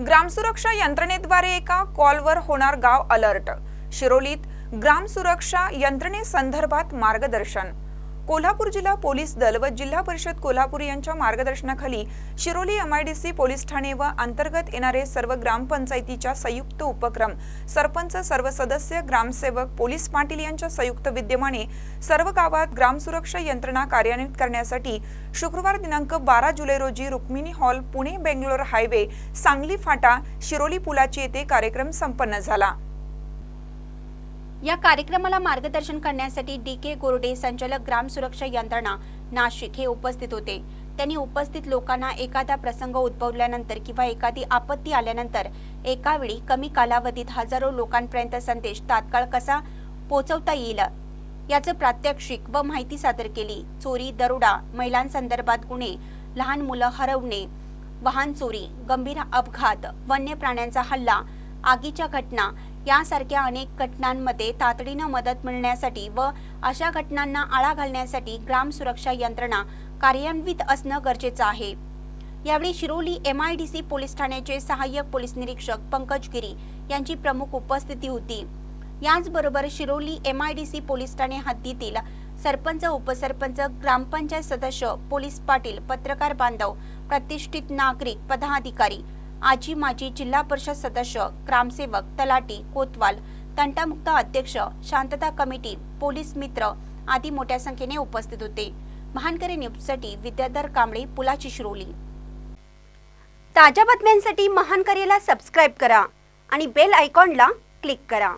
ग्रामसुरक्षा यंत्रणेद्वारे एका कॉलवर होणार गाव अलर्ट. शिरोलीत ग्रामसुरक्षा यंत्रणेसंदर्भात मार्गदर्शन. कोल्हापूर जिल्हा पोलीस दल व जिल्हा परिषद कोल्हापूर यांच्या मार्गदर्शनाखाली शिरोली एमआयडीसी पोलीस ठाणे व अंतर्गत येणारे सर्व ग्रामपंचायतीच्या संयुक्त उपक्रम सरपंच सर्व सदस्य ग्रामसेवक पोलीस पाटील यांच्या संयुक्त विद्यमाने सर्व गावात ग्रामसुरक्षा यंत्रणा कार्यान्वित करण्यासाठी शुक्रवार दिनांक बारा जुलै रोजी रुक्मिणी हॉल पुणे बेंगलोर हायवे सांगली फाटा शिरोली पुलाची येथे कार्यक्रम संपन्न झाला. या कार्यक्रमाला मार्गदर्शन करण्यासाठी डी के गोरडे संचालक ग्राम सुरक्षा यंत्रणा नाशिक हे उपस्थित होते. त्यांनी उपस्थित लोकांना एखादा प्रसंग उद्भवल्यानंतर किंवा एखादी आपत्ती आल्यानंतर एकावेळी कमी कालावधीत हजारो लोकांपर्यंत संदेश तात्काळ कसा पोहोचवता येईल? याचं प्रात्यक्षिक व माहिती सादर केली. चोरी दरोडा महिलांसंदर्भात गुन्हे लहान मुलं हरवणे वाहन चोरी गंभीर अपघात वन्य प्राण्यांचा हल्ला आगीच्या घटना यासारख्या अनेक घटनांमध्ये तातडीनं मदत मिळण्यासाठी व अशा घटनांना आळा घालण्यासाठी ग्राम सुरक्षा यंत्रणा कार्यान्वित असणं गरजेचं आहे. यावेळी Shiroli M I D C police ठाण्याचे सहाय्यक पोलीस निरीक्षक पंकज गिरी यांची प्रमुख उपस्थिती होती. याचबरोबर Shiroli M I D C police Thane हद्दीतील सरपंच उपसरपंच ग्रामपंचायत सदस्य पोलीस पाटील पत्रकार बांधव प्रतिष्ठित नागरिक पदाधिकारी आजी माजी जिल्हा परिषद सदस्य ग्रामसेवक तलाटी कोतवाल तंटामुक्त अध्यक्ष शांतता कमिटी पोलीस मित्र आदी मोठ्या संख्येने उपस्थित होते. महानकरी न्यूजसाठी विद्याधर कांबळे पुलाची शिरोली. ताज्या बातम्यांसाठी महानकरीला सबस्क्राईब करा आणि बेल आयकॉनला क्लिक करा.